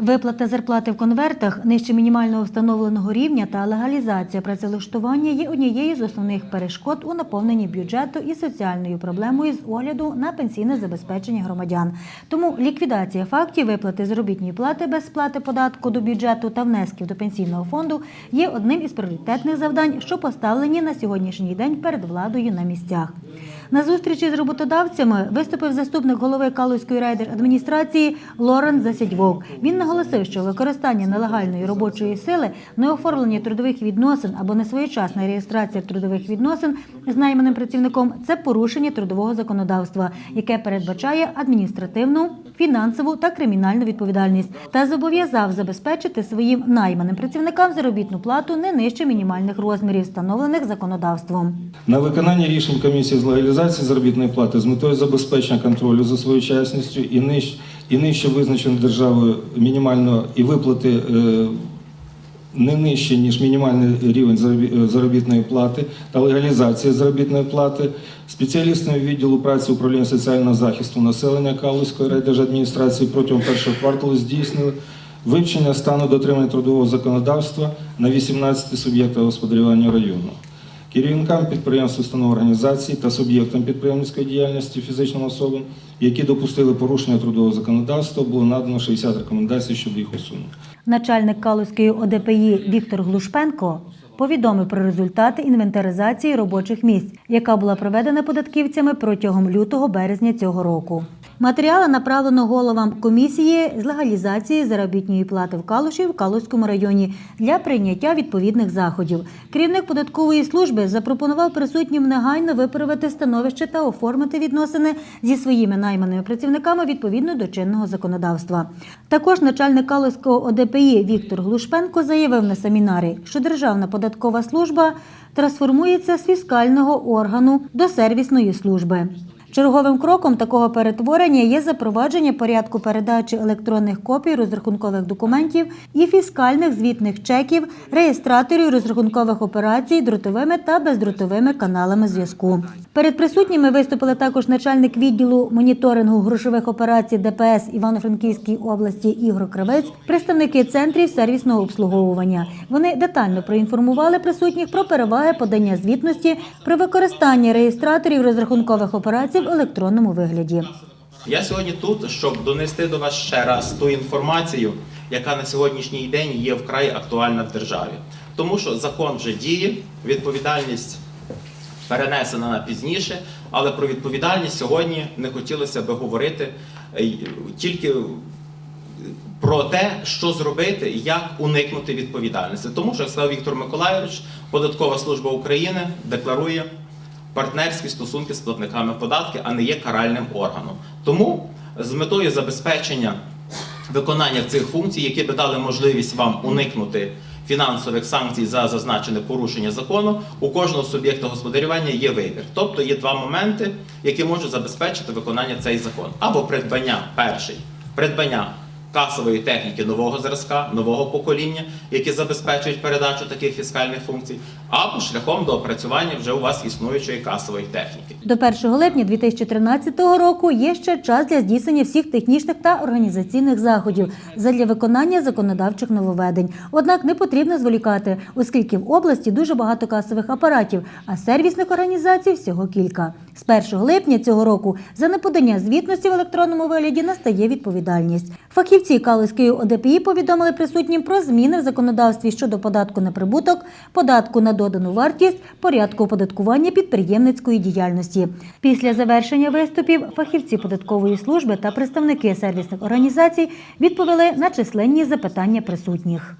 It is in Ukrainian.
Виплата зарплати в конвертах нижче мінімального встановленого рівня та легалізація працевлаштування є однією з основних перешкод у наповненні бюджету і соціальною проблемою з огляду на пенсійне забезпечення громадян. Тому ліквідація фактів виплати заробітної плати без сплати податку до бюджету та внесків до пенсійного фонду є одним із пріоритетних завдань, що поставлені на сьогоднішній день перед владою на місцях. На зустрічі з роботодавцями виступив заступник голови Калузької райдержадміністрації Лорен Засядьвов. Він наголосив, що використання нелегальної робочої сили, неоформлення трудових відносин або несвоєчасна реєстрація трудових відносин з найманим працівником це порушення трудового законодавства, яке передбачає адміністративну, фінансову та кримінальну відповідальність, та зобов'язав забезпечити своїм найманим працівникам заробітну плату не нижче мінімальних розмірів, встановлених законодавством. На виконання рішень комісії з легалізації заробітної плати з метою забезпечення контролю за своєчасністю і нижче, і нижче визначеної державою мінімально і виплати е, не нижче, ніж мінімальний рівень е, заробітної плати та легалізація заробітної плати спеціалістами відділу праці управління соціального захисту населення Калузької райдержадміністрації протягом першого кварталу здійснили вивчення стану дотримання трудового законодавства на 18 суб'єктах господарювання району. Керівникам підприємств, установ організацій та суб'єктам підприємницької діяльності фізичним особам, які допустили порушення трудового законодавства, було надано 60 рекомендацій щодо їх усунення. Начальник Калузької ОДПІ Віктор Глушпенко повідомив про результати інвентаризації робочих місць, яка була проведена податківцями протягом лютого-березня цього року. Матеріали направлено головам комісії з легалізації заробітної плати в Калуші в Калузькому районі для прийняття відповідних заходів. Керівник податкової служби запропонував присутнім негайно виправити становище та оформити відносини зі своїми найманими працівниками відповідно до чинного законодавства. Також начальник Калузького ОДПІ Віктор Глушпенко заявив на семінарі, що Державна податкова служба трансформується з фіскального органу до сервісної служби. Черговим кроком такого перетворення є запровадження порядку передачі електронних копій розрахункових документів і фіскальних звітних чеків, реєстраторів розрахункових операцій дротовими та бездротовими каналами зв'язку. Перед присутніми виступили також начальник відділу моніторингу грошових операцій ДПС Івано-Франківській області Ігор Кравець, представники центрів сервісного обслуговування. Вони детально проінформували присутніх про переваги подання звітності про використання реєстраторів розрахункових операцій в електронному вигляді. Я сьогодні тут, щоб донести до вас ще раз ту інформацію, яка на сьогоднішній день є вкрай актуальна в державі. Тому що закон вже діє, відповідальність перенесена на пізніше, але про відповідальність сьогодні не хотілося би говорити е, тільки про те, що зробити, як уникнути відповідальності. Тому що, як сказав Віктор Миколайович, Податкова служба України декларує партнерські стосунки з платниками податків, а не є каральним органом. Тому з метою забезпечення виконання цих функцій, які би дали можливість вам уникнути фінансових санкцій за зазначене порушення закону, у кожного суб'єкта господарювання є вибір. Тобто є два моменти, які можуть забезпечити виконання цей закон. Або придбання перший придбання касової техніки нового зразка, нового покоління, які забезпечують передачу таких фіскальних функцій, або шляхом доопрацювання вже у вас існуючої касової техніки. До 1 липня 2013 року є ще час для здійснення всіх технічних та організаційних заходів задля виконання законодавчих нововведень. Однак не потрібно зволікати, оскільки в області дуже багато касових апаратів, а сервісних організацій всього кілька. З 1 липня цього року за неподання звітності в електронному вигляді настає відповідальність. Фахівці Калузької ОДПІ повідомили присутнім про зміни в законодавстві щодо податку на прибуток, податку на додану вартість, порядку оподаткування підприємницької діяльності. Після завершення виступів фахівці податкової служби та представники сервісних організацій відповіли на численні запитання присутніх.